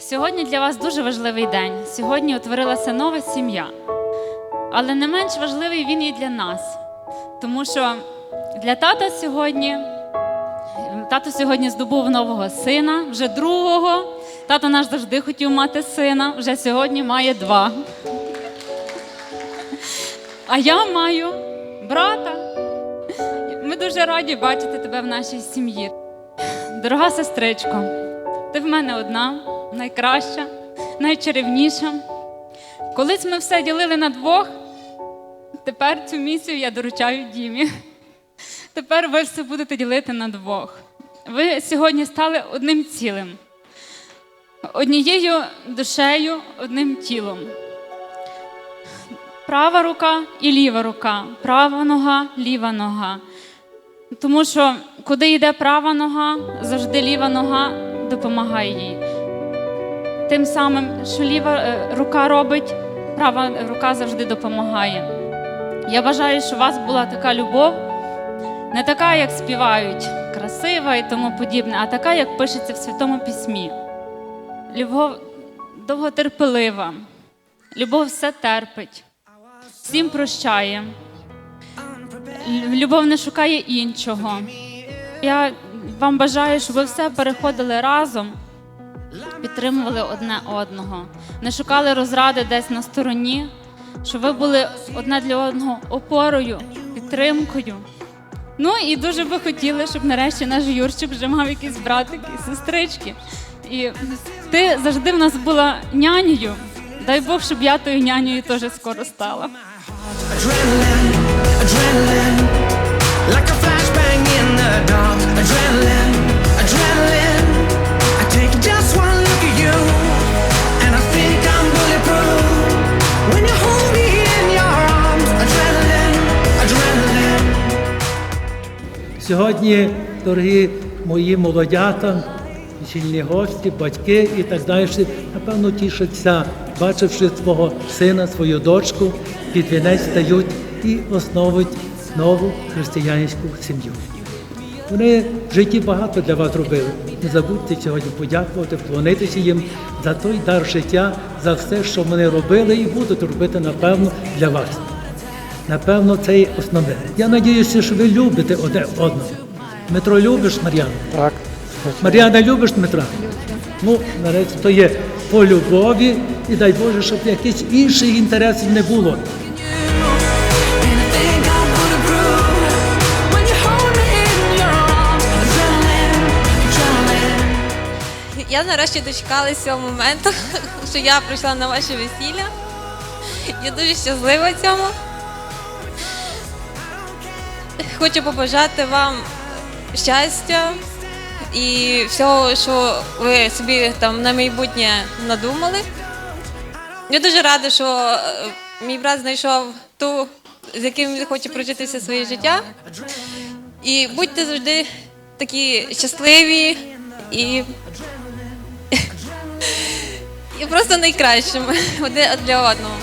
Сьогодні для вас дуже важливий день. Сьогодні утворилася нова сім'я. Але не менш важливий він і для нас. Тому що для тата сьогодні тато сьогодні здобув нового сина, вже другого. Тато наш завжди хотів мати сина, вже сьогодні має два. А я маю брата. Ми дуже раді бачити тебе в нашій сім'ї. Дорога сестричко, ти в мене одна, найкраща, найчарівніша. Колись ми все ділили на двох, тепер цю місію я доручаю Дімі. Тепер ви все будете ділити на двох. Ви сьогодні стали одним цілим, однією душею, одним тілом. Права рука і ліва рука, права нога, ліва нога. Тому що куди йде права нога, завжди ліва нога допомагає їй. Тим самим, що ліва е, рука робить, права рука завжди допомагає. Я бажаю, що у вас була така любов, не така, як співають, красива і тому подібне, а така, як пишеться в Святому Письмі. Любов довготерпелива, любов все терпить, всім прощає. Любов не шукає іншого. Я вам бажаю, щоб ви все переходили разом, підтримували одне одного, не шукали розради десь на стороні, щоб ви були одне для одного опорою, підтримкою. Ну і дуже би хотіли, щоб нарешті наш Юрчик вже мав якісь братики і сестрички. І ти завжди в нас була нянею. Дай Бог, щоб я тою нянею теж скоро стала. Adrenaline, adrenaline, like a. Сьогодні, дорогі мої молодята, чільні гості, батьки і так далі, напевно, тішаться, бачивши свого сина, свою дочку, під вінець стають і основують нову християнську сім'ю. Вони в житті багато для вас робили. Не забудьте сьогодні подякувати, вклонитися їм за той дар життя, за все, що вони робили і будуть робити, напевно, для вас. Напевно, це і основне. Я надіюся, що ви любите одне одного. Дмитро, любиш Мар'яну? Так. Мар'яна, любиш Дмитра? Ну, нарешті, то є по любові, і дай Боже, щоб якихось інших інтересів не було. Я нарешті дочекалася цього моменту, що я прийшла на ваше весілля. Я дуже щаслива цьому. Хочу побажати вам щастя і всього, що ви собі там на майбутнє надумали. Я дуже рада, що е, мій брат знайшов ту, з яким він хоче прожити все своє життя. І будьте завжди такі щасливі і і просто найкращими один для одного.